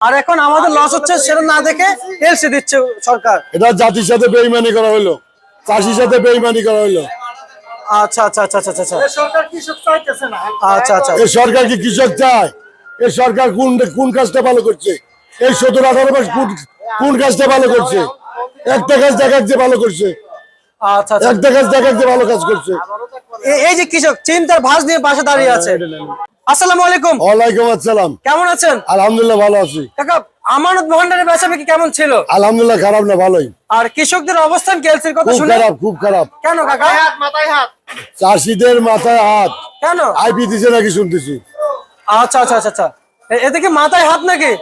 আর এখন আমাদের লস হচ্ছে সেটা না দেখে এলসি দিচ্ছে সরকার। এটা জাতির সাথে বেইমানি করা হলো চাষির সাথে বেইমানি করা হলো আচ্ছা আচ্ছা আচ্ছা আচ্ছা আচ্ছা। সরকার কৃষক চাইতেছে না। আচ্ছা আচ্ছা। এই সরকার কি কৃষক চায়? এই সরকার কোন কোন কাজটা ভালো করছে? এই সতেরো আঠারো মাস কোন কোন কাজটা ভালো করছে? একটা কাজ দেখাচ্ছে ভালো করছে। আচ্ছা একটা কাজ দেখাচ্ছে ভালো কাজ করছে। এই যে কৃষক চিন্তার ভাঁজ নিয়ে পাশে দাঁড়িয়ে আছে। আসসালামু আলাইকুম। ওয়ালাইকুম আসসালাম। কেমন আছেন? আলহামদুলিল্লাহ ভালো আছি। কাকা আমানত ভান্ডারের বেচা বিক্রি কেমন ছিল? আলহামদুলিল্লাহ খারাপ না ভালোই। আর কৃষকদের অবস্থান কেলসির কথা শুনে? খারাপ খুব খারাপ। কেন কাকা? হাত মাথায় হাত। চাষিদের মাথায় হাত। কেন? আইপি দিছে নাকি শুনতেছি। আচ্ছা আচ্ছা আচ্ছা আচ্ছা। এ- এতে কি মাথায় হাত নাকি?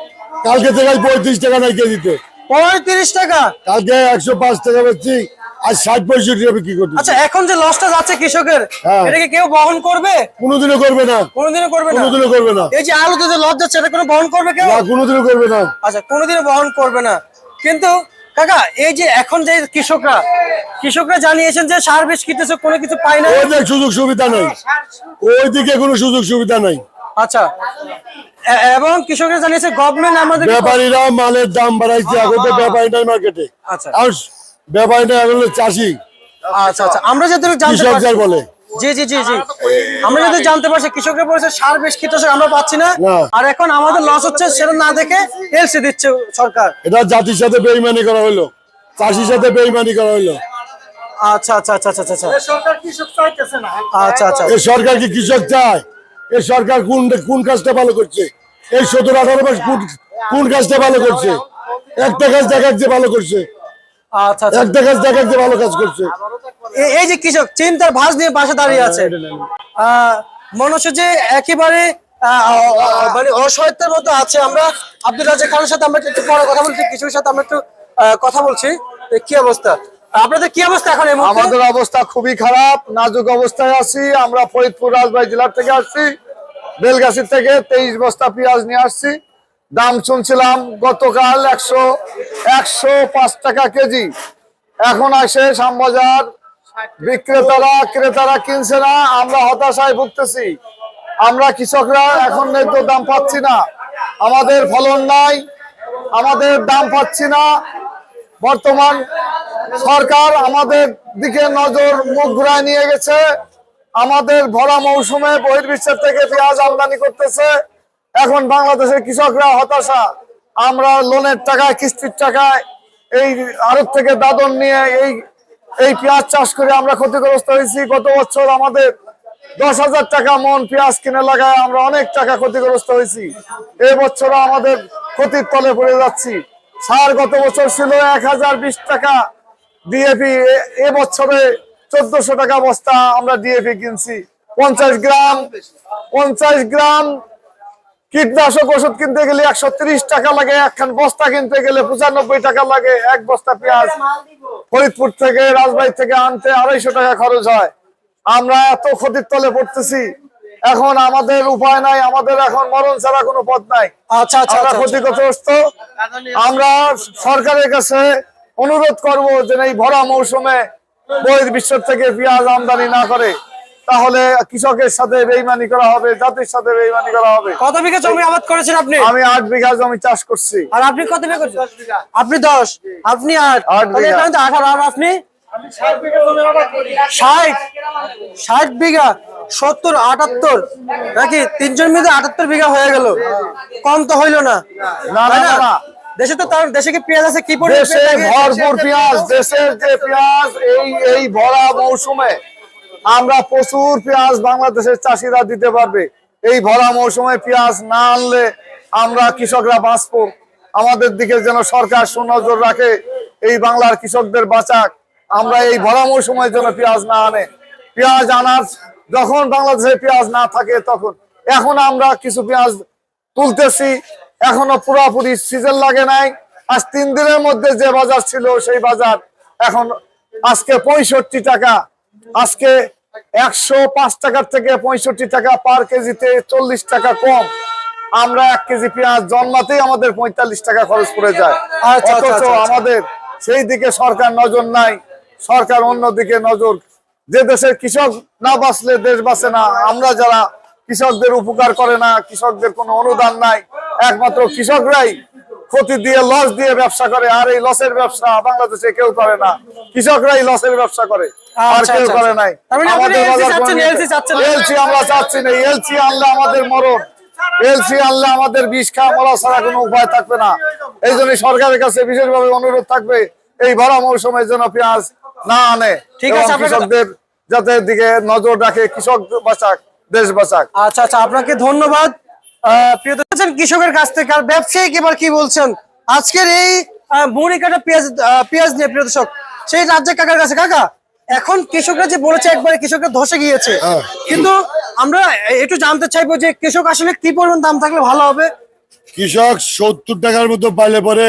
কালকে থেকে পঁয়ত্রিশ টাকা নাই কেজিতে। পঁয়ত্রিশ টাকা? কালকে একশো পাঁচ টাকা বেচছি। আর ষাট পঁয়ষট্টি টাকা বিক্রি করতেছি? আচ্ছা এখন যে লসটা যাচ্ছে কৃষকের হ্যাঁ। এটা কি কেউ বহন করবে? কোনোদিনও করবে না। কোনোদিনও করবে না? কোনোদিনও করবে না। এই যে আলুতে যে লস যাচ্ছে এটা কোনো বহন করবে কেউ? না কোনোদিনও করবে না। আচ্ছা কোনোদিনও বহন করবে না। কিন্তু কাকা এই যে এখন যে কৃষকরা কৃষকরা জানিয়েছেন যে সার বিষ কীটনাশক কোনো কিছু পায় না। সুযোগ সুবিধা নাই। ওই দিকে কোনো সুযোগ সুবিধা নাই। আচ্ছা এবং কৃষকরা জানিয়েছে গভর্নমেন্ট আমাদের ব্যাপারীরা মালের দাম বাড়াইছে এখন তো ব্যাপারী নাই মার্কেটে আচ্ছা হলো চাষি। আচ্ছা আচ্ছা। আমরা জানতে বলে। জি জি জি জি। আমরা যদি জানতে পারছি কৃষকরা বলেছে সার কীটনাশক আমরা পাচ্ছি না। না। আর এখন আমাদের লস হচ্ছে সেটা না দেখে এলসি দিচ্ছে সরকার। এটা জাতির সাথে বেইমানি করা হলো। চাষির সাথে বেইমানি করা হলো। আচ্ছা আচ্ছা আচ্ছা আচ্ছা আচ্ছা। সরকার কৃষক চাইতেছে না। আচ্ছা আচ্ছা। এই সরকার কি কৃষক চায়? এই সরকার কোন কোন কাজটা ভালো করছে? এই সতেরো আঠারো মাস কোন কোন কাজটা ভালো করছে? একটা কাজ দেখাচ্ছে ভালো করছে। আচ্ছা আচ্ছা। একটা কাজ দেখাচ্ছে ভালো কাজ করছে। এই যে কৃষক চিন্তার ভাঁজ নিয়ে পাশে দাঁড়িয়ে আছে। আহ, মনে হচ্ছে যে একেবারে মানে অসহায়তার মতো আছে। আমরা আব্দুল রাজা খানের সাথে আমরা একটু পরে কথা বলছি কৃষকের সাথে আমরা একটু কথা বলছি। কি অবস্থা? আপনাদের কি অবস্থা এখন আমাদের অবস্থা খুবই খারাপ নাজুক অবস্থায় আছি। আমরা ফরিদপুর রাজবাড়ি জেলার থেকে আসছি বেলগাছির থেকে তেইশ বস্তা পেঁয়াজ নিয়ে আসছি। দাম শুনছিলাম গতকাল একশো একশো পাঁচ টাকা কেজি। এখন আসে শ্যামবাজার বিক্রেতারা, ক্রেতারা কিনছে না, আমরা হতাশায় ভুগতেছি। আমরা কৃষকরা এখন ন্যায্য দাম পাচ্ছি না। আমাদের ফলন নাই, আমাদের দাম পাচ্ছি না। বর্তমান সরকার আমাদের দিকে নজর মুখ ঘুরায় নিয়ে গেছে। আমাদের ভরা মৌসুমে বহির্বিশ্বের থেকে পেঁয়াজ আমদানি করতেছে। এখন বাংলাদেশের কৃষকরা হতাশা। আমরা লোনের টাকায়, কিস্তির টাকায় এই আরব থেকে দাদন নিয়ে এই এই পেঁয়াজ চাষ করে আমরা ক্ষতিগ্রস্ত হয়েছি। গত বছর আমাদের দশ হাজার টাকা মন পেঁয়াজ কিনে লাগায় আমরা অনেক টাকা ক্ষতিগ্রস্ত হয়েছি। এই বছর আমাদের ক্ষতির তলে পড়ে যাচ্ছি। সার গত বছর ছিল এক হাজার বিশ টাকা ডিএপি। এ বছরে চোদ্দশো টাকা বস্তা আমরা ডিএপি কিনছি। পঞ্চাশ গ্রাম পঞ্চাশ গ্রাম কীটনাশক ওষুধ কিনতে গেলে একশো টাকা লাগে একখান বস্তা কিনতে গেলে পঁচানব্বই টাকা লাগে এক বস্তা পেঁয়াজ। ফরিদপুর থেকে রাজবাড়ি থেকে আনতে আড়াইশো টাকা খরচ হয়। আমরা এত ক্ষতির তলে পড়তেছি। এখন আমাদের উপায় নাই আমাদের এখন মরণ ছাড়া কোনো পথ নাই। আচ্ছা আচ্ছা আমরা আচ্ছা, আচ্ছা। ক্ষতিগ্রস্ত। আমরা সরকারের কাছে অনুরোধ করব যে এই ভরা মৌসুমে বহির বিশ্ব থেকে পেঁয়াজ আমদানি না করে। তাহলে কৃষকের সাথে বেইমানি করা হবে জাতির সাথে বেইমানি করা হবে। কত বিঘা জমি আবাদ করেছেন আপনি? আমি আট বিঘা জমি চাষ করছি। আর আপনি কত বিঘা করছেন? আপনি দশ আপনি আট। আট বিঘা। আঠারো আর আপনি? ষাট বিঘা জমি আবাদ করি। ষাট? ষাট বিঘা সত্তর আটাত্তর? নাকি তিনজন মিলে আটাত্তর বিঘা হয়ে গেল? কম তো হইল না। না, তাই না, না। দেশে তো তার দেশে কি পেঁয়াজ আছে? কি পরিমাণ দেশে পেঁয়াজ লাগে? ভরপুর পেঁয়াজ দেশের যে পেঁয়াজ এই এই ভরা মৌসুমে আমরা প্রচুর পেঁয়াজ বাংলাদেশের চাষিরা দিতে পারবে। এই ভরা মৌসুমে পেঁয়াজ না আনলে আমরা কৃষকরা বাঁচবো। আমাদের দিকে যেন সরকার সুনজর রাখে, এই বাংলার কৃষকদের বাঁচাক। আমরা এই ভরা মৌসুমের জন্য পেঁয়াজ না আনে। পেঁয়াজ আনার, যখন বাংলাদেশে পেঁয়াজ না থাকে তখন। এখন আমরা কিছু পেঁয়াজ তুলতেছি, এখনও পুরোপুরি সিজন লাগে নাই। আজ তিন দিনের মধ্যে যে বাজার ছিল সেই বাজার এখন আজকে পঁয়ষট্টি টাকা। আজকে একশো পাঁচ টাকার থেকে পঁয়ষট্টি টাকা পার কেজিতে চল্লিশ টাকা কম। আমরা এক কেজি পেঁয়াজ জন্মাতেই আমাদের পঁয়তাল্লিশ টাকা খরচ পড়ে যায়। আচ্ছা, আচ্ছা, অথচ আচ্ছা। আমাদের সেই দিকে সরকার নজর নাই। সরকার অন্য দিকে নজর। যে দেশের কৃষক না বাঁচলে দেশ বাঁচে না। আমরা যারা কৃষকদের উপকার করে না কৃষকদের কোনো অনুদান নাই একমাত্র কৃষকরাই ক্ষতি দিয়ে লস দিয়ে ব্যবসা করে। আর এই লসের ব্যবসা বাংলাদেশে কেউ করে না। কৃষকরাই লসের ব্যবসা করে। আর আচ্ছা, কেউ আচ্ছা, করে আচ্ছা। নাই। তার মানে? এলসি আমরা চাচ্ছি না। এলসি আনলে আমাদের মরণ। এলসি আনলে আমাদের বিষ খাওয়া মরা ছাড়া কোনো উপায় থাকবে না। এই জন্য সরকারের কাছে বিশেষভাবে অনুরোধ থাকবে এই ভরা মৌসুমের জন্য পেঁয়াজ না আনে। ঠিক আছে, কৃষকদের যাতে দিকে নজর রাখে কৃষক বাঁচাক দেশ বাঁচাক। আচ্ছা আচ্ছা আপনাকে ধন্যবাদ। কৃষকের কাছ থেকে। আর ব্যবসায়িক এবার কি বলছেন? আজকের এই মুড়ি কাটা পেঁয়াজ পেঁয়াজ নিয়ে প্রিয় দর্শক সেই রাজ্যের কাকার কাছে। কাকা এখন কৃষকরা যে বলেছে একবারে কৃষকরা ধসে গিয়েছে হ্যাঁ। কিন্তু আমরা একটু জানতে চাইব যে কৃষক আসলে কি পরিমাণ দাম থাকলে ভালো হবে? কৃষক সত্তর টাকার মতো পাইলে পরে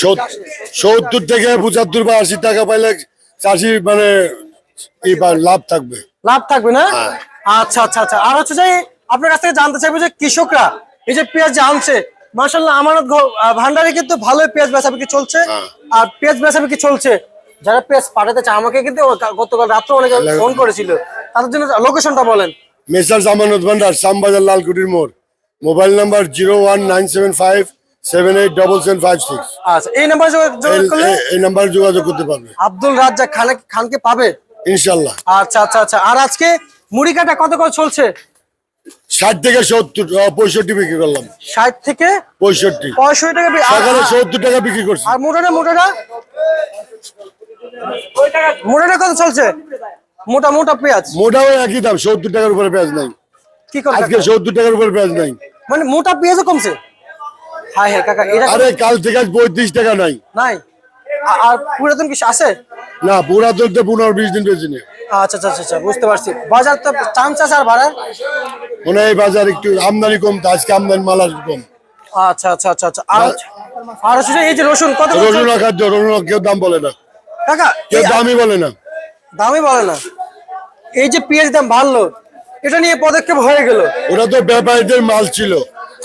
সত- সত্তর থেকে পঁচাত্তর বা আশি টাকা পাইলে চাষি মানে লাভ থাকবে। লাভ থাকবে না? আচ্ছা আচ্ছা আচ্ছা। আর হচ্ছে যে আপনার কাছ থেকে জানতে চাইব যে কৃষকরা এই যে পেঁয়াজ আনছে মার্শাল্লাহ আমানত ভান্ডারে কিন্তু ভালোই পেঁয়াজ বেচা বিক্রি চলছে আর পেঁয়াজ বেচা বিক্রি চলছে। যারা পেঁয়াজ পাঠাতে চায় আমাকে কিন্তু গতকাল রাত্রে অনেকে ফোন করেছিল। তাদের জন্য লোকেশনটা বলেন। মেসার জামানত ভান্ডার শ্যামবাজার লালকুটির মোড়। Mobile number zero one nine seven five seven eight double seven five six. আচ্ছা এই নাম্বার যোগাযোগ করলে এই নাম্বারে যোগাযোগ করতে পারবে। আব্দুল রাজ্জাক খানে খানকে পাবে? ইনশাল্লাহ আচ্ছা আচ্ছা আচ্ছা। আর আজকে মুড়ি কাটা কত করে চলছে? ষাট থেকে সত্তর পঁয়ষট্টি বিক্রি করলাম। ষাট থেকে পঁয়ষট্টি। পঁয়ষট্টি টাকা সকালে সত্তর টাকা বিক্রি করছি। আর মোটাটা মোটাটা? মোটাটা কত চলছে? মোটা মোটা পেঁয়াজ। মোটাও একই দাম সত্তর টাকার উপরে পেঁয়াজ নাই। কি করে আজকে সত্তর টাকার উপরে পেঁয়াজ নাই। মানে মোটা পেঁয়াজও কমছে? হ্যাঁ হ্যাঁ কাকা এটা আরে কাল থেকে আজ পঁয়ত্রিশ টাকা নাই। নাই? আর পুরাতন কিছু আছে? না পুরাতন তো পনেরো বিশ দিন বেশি নেই। আচ্ছা আচ্ছা আচ্ছা, বুঝতে পারছি। বাজার তো চান্স আছে আর ভাড়ার? মনে হয় এই বাজার একটু আমদানি কম তো আজকে আমদানি মাল আসবে কম। আচ্ছা আচ্ছা আচ্ছা আচ্ছা। আর আর হচ্ছে এই যে রসুন কত রসুন? খাদ্য রসুন কেউ দাম বলে না। কাকা কেউ দামই বলে না। দামই বলে না। এই যে পেঁয়াজ দাম বাড়লো এটা নিয়ে পদক্ষেপ হয়ে গেল। ওরা তো ব্যাপারীদের মাল ছিল।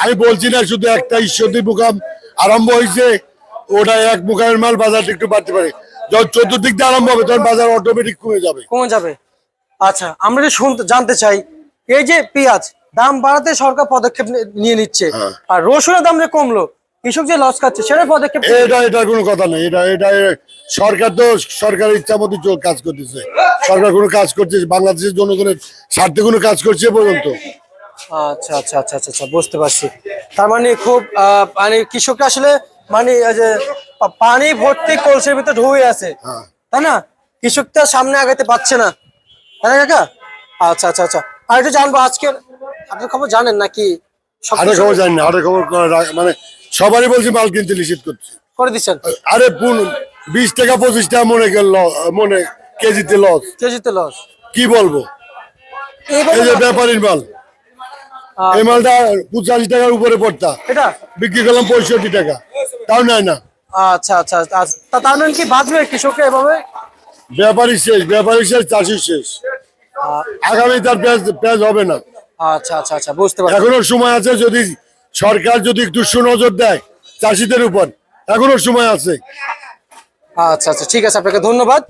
আমি বলছি না শুধু একটা ঈশ্বরদী মুকাম আরম্ভ হয়েছে ওটা এক মুকামের মাল বাজারটা একটু বাড়তে পারে। যখন চতুর্দিক দিয়ে আরম্ভ হবে তখন বাজার অটোমেটিক কমে যাবে। কমে যাবে। আচ্ছা আমরা যে শুনতে জানতে চাই এই যে পেঁয়াজ দাম বাড়াতে সরকার পদক্ষেপ নিয়ে নিচ্ছে হ্যাঁ। আর রসুনের দাম যে কমলো কৃষক যে লস খাচ্ছে সেটা পদক্ষেপ এটা এটা কোনো কথা নেই এটা এটা সরকার তো সরকারের ইচ্ছা মতো কাজ করতেছে। সরকার কোনো কাজ করছে বাংলাদেশের জনগণের স্বার্থে কোনো কাজ করছে পর্যন্ত। আচ্ছা আচ্ছা আচ্ছা আচ্ছা আচ্ছা বুঝতে পারছি। তার মানে খুব আহ, মানে কৃষকরা আসলে মানে পানি ভর্তি কলসের ভিতরে ঢুয়ে আছে হ্যাঁ। তাই না? কৃষকটা সামনে আগাতে পারছে না। তাই না কাকা? আচ্ছা আচ্ছা আচ্ছা। আর একটু জানব আজকের আপনার খবর জানেন নাকি? হাটের খবর জানি না হাটের খবর মানে সবারই বলছি মাল কিনতে নিষেধ করছে। করে দিচ্ছেন? আরে বিশ টাকা পঁচিশ টাকা মনে গেল মনে কেজিতে লস। কেজিতে লস। কি বলব? এই যে ব্যাপারীর মাল। এই মালটা পঁচাশি টাকার উপরে পড়তা। এটা? বিক্রি করলাম পঁয়ষট্টি টাকা। তাও নেয় না। আচ্ছা আচ্ছা আচ্ছা। তার মানে কি বাঁচবে কৃষকরা এভাবে? ব্যাপারই শেষ ব্যাপারই শেষ চাষি শেষ। আগামী তার পেঁয়াজ পেঁয়াজ হবে না। আচ্ছা আচ্ছা আচ্ছা বুঝতে পারছি। এখনও সময় আছে যদি সরকার যদি একটু সুনজর দেয় চাষিদের উপর। এখনও সময় আছে। আচ্ছা আচ্ছা ঠিক আছে আপনাকে ধন্যবাদ।